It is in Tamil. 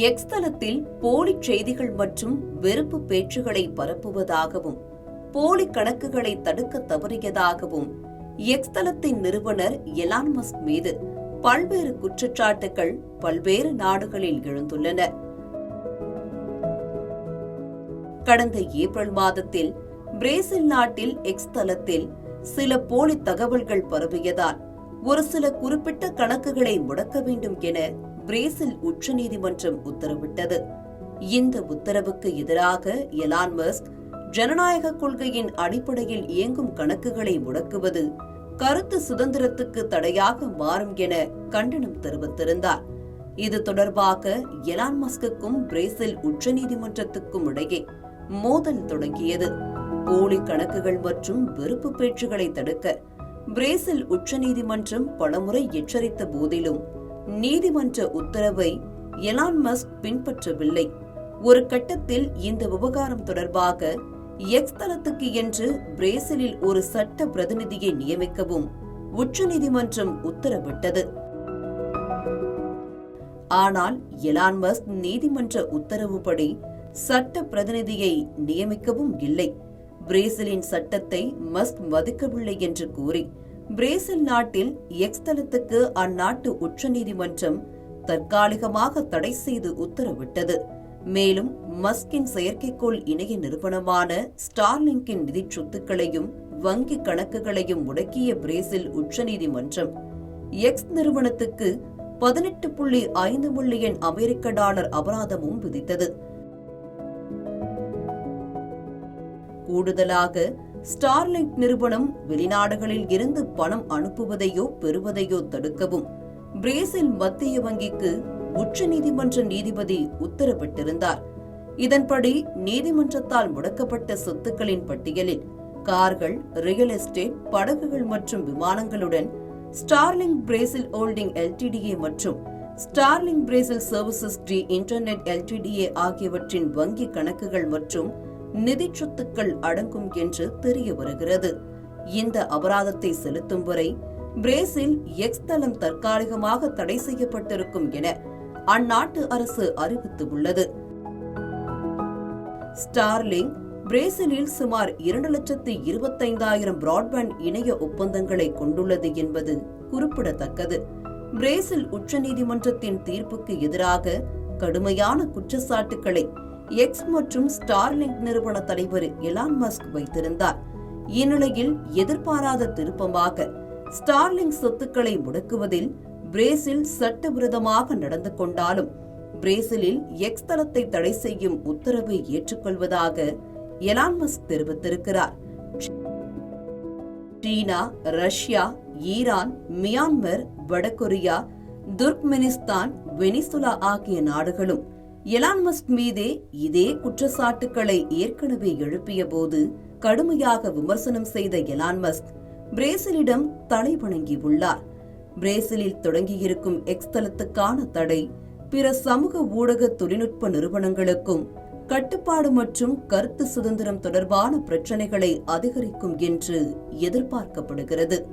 எக்ஸ் தளத்தில் போலி செய்திகள் மற்றும் வெறுப்பு பேச்சுகளை பரப்புவதாகவும் போலி கணக்குகளை தடுக்க தவறியதாகவும் எக்ஸ் தளத்தின் நிறுவனர் எலான் மஸ்க் மீது பல்வேறு குற்றச்சாட்டுகள் பல்வேறு நாடுகளில் எழுந்துள்ளன. கடந்த ஏப்ரல் மாதத்தில் பிரேசில் நாட்டில் எக்ஸ் தளத்தில் சில போலி தகவல்கள் பரவியதால் ஒரு சில குறிப்பிட்ட கணக்குகளை முடக்க வேண்டும் என பிரேசில் உச்சநீதிமன்றம் உத்தரவிட்டது. இந்த உத்தரவுக்கு எதிராக எலான் மஸ்க் ஜனநாயக கொள்கையின் அடிப்படையில் இயங்கும் கணக்குகளை முடக்குவது கருத்து சுதந்திரத்துக்கு தடையாக மாறும் என கண்டனம் தெரிவித்திருந்தார். இது தொடர்பாக எலான் மஸ்குக்கும் பிரேசில் உச்சநீதிமன்றத்துக்கும் இடையே மோதல் தொடங்கியது. போலி கணக்குகள் மற்றும் வெறுப்பு பேச்சுகளை தடுக்க பிரேசில் உச்சநீதிமன்றம் பலமுறை எச்சரித்த போதிலும் நீதிமன்ற உத்தரவை எலான் மஸ்க் பின்பற்றவில்லை. ஒரு கட்டத்தில் இந்த விவகாரம் தொடர்பாக எக்ஸ் தளத்துக்கு என்று பிரேசிலில் ஒரு சட்ட பிரதிநிதியை நியமிக்கவும் உச்சநீதிமன்றம் உத்தரவிட்டது. ஆனால் எலான் மஸ்க் நீதிமன்ற உத்தரவுப்படி சட்ட பிரதிநிதியை நியமிக்கவும் இல்லை. பிரேசிலின் சட்டத்தை மஸ்க் மதிக்கவில்லை என்று கூறி பிரேசில் நாட்டில் எக்ஸ் தளத்துக்கு அந்நாட்டு உச்சநீதிமன்றம் தற்காலிகமாக தடை செய்து உத்தரவிட்டது. மேலும் மஸ்கின் செயற்கைக்கோள் இணைய நிறுவனமான ஸ்டார்லிங்கின் நிதி சொத்துக்களையும் வங்கி கணக்குகளையும் முடக்கிய பிரேசில் உச்சநீதிமன்றம் எக்ஸ் நிறுவனத்துக்கு பதினெட்டு புள்ளி ஐந்து மில்லியன் அமெரிக்க டாலர் அபராதமும் விதித்தது. கூடுதலாக ஸ்டார்லிங்க் நிறுவனம் வெளிநாடுகளில் இருந்து பணம் அனுப்புவதையோ பெறுவதையோ தடுக்கவும். பிரேசில் மத்திய வங்கிக்கு உச்சநீதிமன்ற நீதிபதி உத்தரவிட்டிருந்தார். இதன்படி நீதிமன்றத்தால் முடக்கப்பட்ட சொத்துக்களின் பட்டியலில் கார்கள் ரியல் எஸ்டேட் படகுகள் மற்றும் விமானங்களுடன் ஸ்டார்லிங் பிரேசில் ஹோல்டிங் எல்டிடிஏ மற்றும் ஸ்டார்லிங் பிரேசில் சர்வீசஸ் டி இன்டர்நெட் எல்டிடிஏ ஆகியவற்றின் வங்கி கணக்குகள் மற்றும் நிதி சொத்துக்கள் அடங்கும் என்று தெரிய வருகிறது. இந்த அபராதத்தை செலுத்தும் வரை பிரேசில் எக்ஸ் தளம் தற்காலிகமாக தடை செய்யப்பட்டிருக்கும் என அந்நாட்டு அரசு அறிவித்துள்ளது. ஸ்டார்லிங் பிரேசிலில் சுமார் இரண்டு லட்சத்து இருபத்தைந்தாயிரம் பிராட்பேண்ட் இணைய ஒப்பந்தங்களை கொண்டுள்ளது என்பது குறிப்பிடத்தக்கது. பிரேசில் உச்சநீதிமன்றத்தின் தீர்ப்புக்கு எதிராக கடுமையான குற்றச்சாட்டுகளை எக்ஸ் மற்றும் ஸ்டார்லிங்க் நிறுவன தலைவர் எலான் மஸ்க் வைத்திருந்தார். இந்நிலையில் எதிர்பாராத திருப்பமாக ஸ்டார்லிங் சொத்துக்களை முடக்குவதில் பிரேசில் சட்டவிரோதமாக நடந்து கொண்டாலும் பிரேசிலில் எக்ஸ் தளத்தை தடை செய்யும் உத்தரவை ஏற்றுக்கொள்வதாக எலான் மஸ்க் தெரிவித்திருக்கிறார். சீனா ரஷ்யா ஈரான் மியான்மர் வடகொரியா துர்க்மெனிஸ்தான் வெனிசுலா ஆகிய நாடுகளும் எலான் மஸ்க் மீதே இதே குற்றச்சாட்டுக்களை ஏற்கனவே எழுப்பிய போது கடுமையாக விமர்சனம் செய்த எலான் மஸ்க் பிரேசிலிடம் தலை வணங்கியுள்ளார் பிரேசிலில் தொடங்கியிருக்கும் எக்ஸ் தளத்துக்கான தடை பிற சமூக ஊடக தொழில்நுட்ப நிறுவனங்களுக்கும் கட்டுப்பாடு மற்றும் கருத்து சுதந்திரம் தொடர்பான பிரச்சினைகளை அதிகரிக்கும் என்று எதிர்பார்க்கப்படுகிறது.